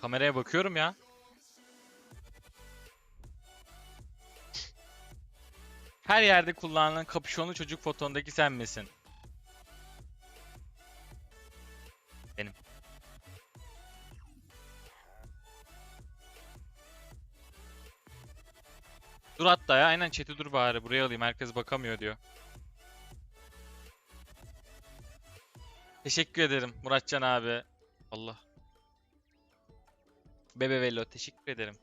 Kameraya bakıyorum ya. Her yerde kullanılan kapüşonlu çocuk fotondaki sen misin? Benim. Dur hatta ya aynen chat'i dur bari buraya alayım herkes bakamıyor diyor. Teşekkür ederim Muratcan abi. Allah. Bebe teşekkür ederim.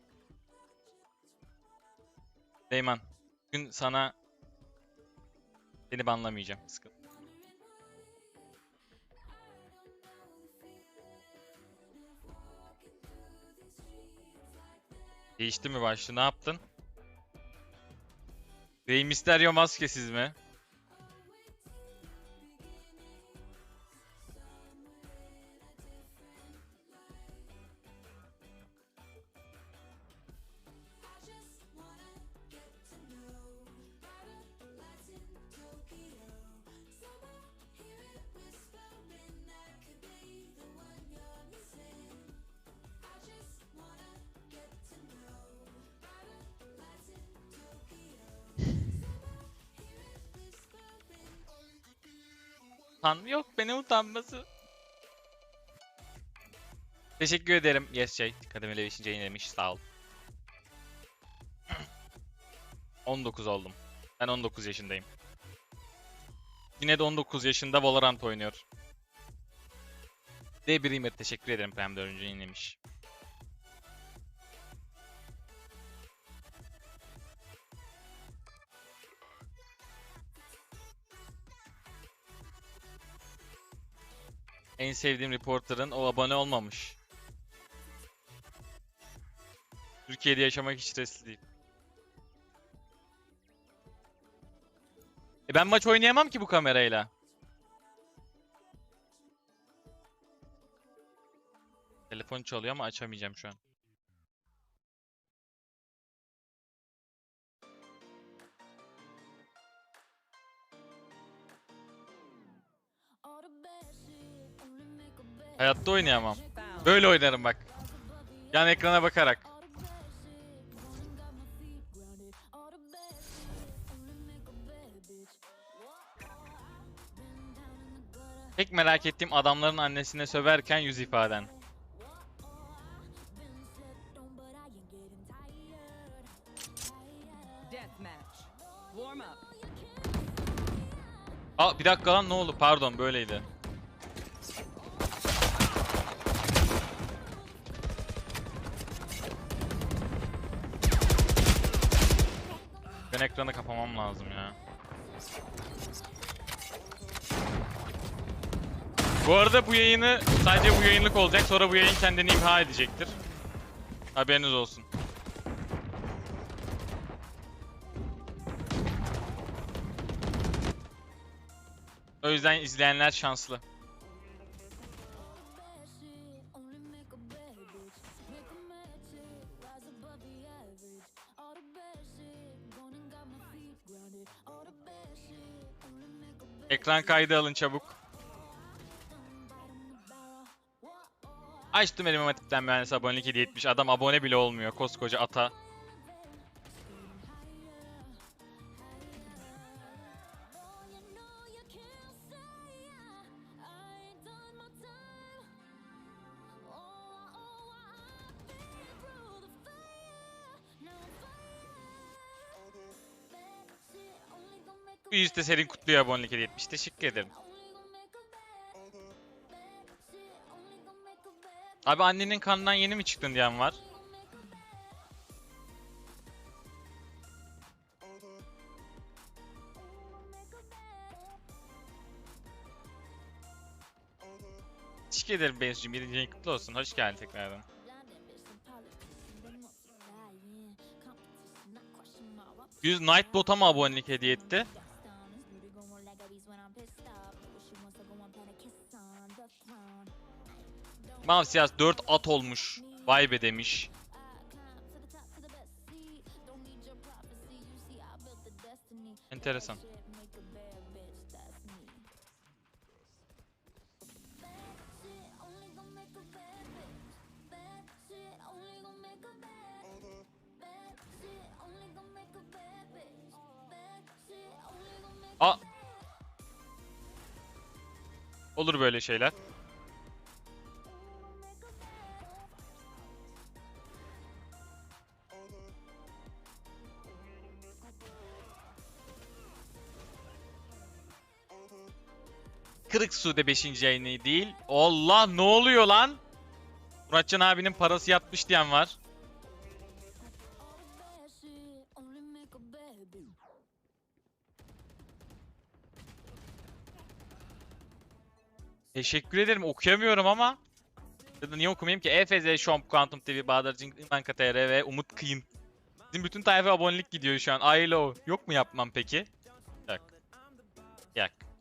Deyman. Bugün sana seni banlamayacağım. Sıkıntı. Değişti mi başlığı? Ne yaptın? Rey Mysterio maskesiz mi? Utan yok beni utanması. Teşekkür ederim. Yes Jay. Kademeli 5. yayın demiş. Sağ ol. 19 oldum. Ben 19 yaşındayım. Yine de 19 yaşında Valorant oynuyor. D1 teşekkür ederim Prime 4. yayın En sevdiğim reporter'ın o abone olmamış. Türkiye'de yaşamak hiç stresli değil. E ben maç oynayamam ki bu kamerayla. Telefon çalıyor ama açamayacağım şu an. Hayatta oynayamam. Böyle oynarım bak. Yan ekrana bakarak. Tek merak ettiğim adamların annesine söverken yüz ifaden. Aa bir dakika lan ne oldu? Pardon böyleydi. Ekranı kapamam lazım ya. Bu arada bu yayını sadece bu yayınlık olacak. Sonra bu yayın kendini imha edecektir. Haberiniz olsun. O yüzden izleyenler şanslı. Ekran kaydı alın çabuk. Açtım elime matipten mühendis abonelik hediye etmiş. Adam abone bile olmuyor koskoca ata. Bu yüzde serin kutluyor abonelik hediye etmiş. Teşekkür ederim. Abi annenin kanından yeni mi çıktın diyen var. Teşekkür ederim Bensu'cum. Birinci yayın kutlu olsun. Hoş geldin tekrardan. Yüz Nightbot'a mı abonelik hediye etti? Mavi siyah 4 at olmuş. Vay be demiş. Enteresan. A Olur böyle şeyler. Kırık Sude 5. yayını değil. Allah ne oluyor lan? Muratcan abinin parası yatmış diyen var. Teşekkür ederim. Okuyamıyorum ama. Niye okumayayım ki? EFZ, Şomp, Quantum TV, Bahadır Cink, İmanka TR ve Umut Kıyın. Bizim bütün tayfa abonelik gidiyor şu an. ILO. Yok mu yapmam peki? Yak. Yak.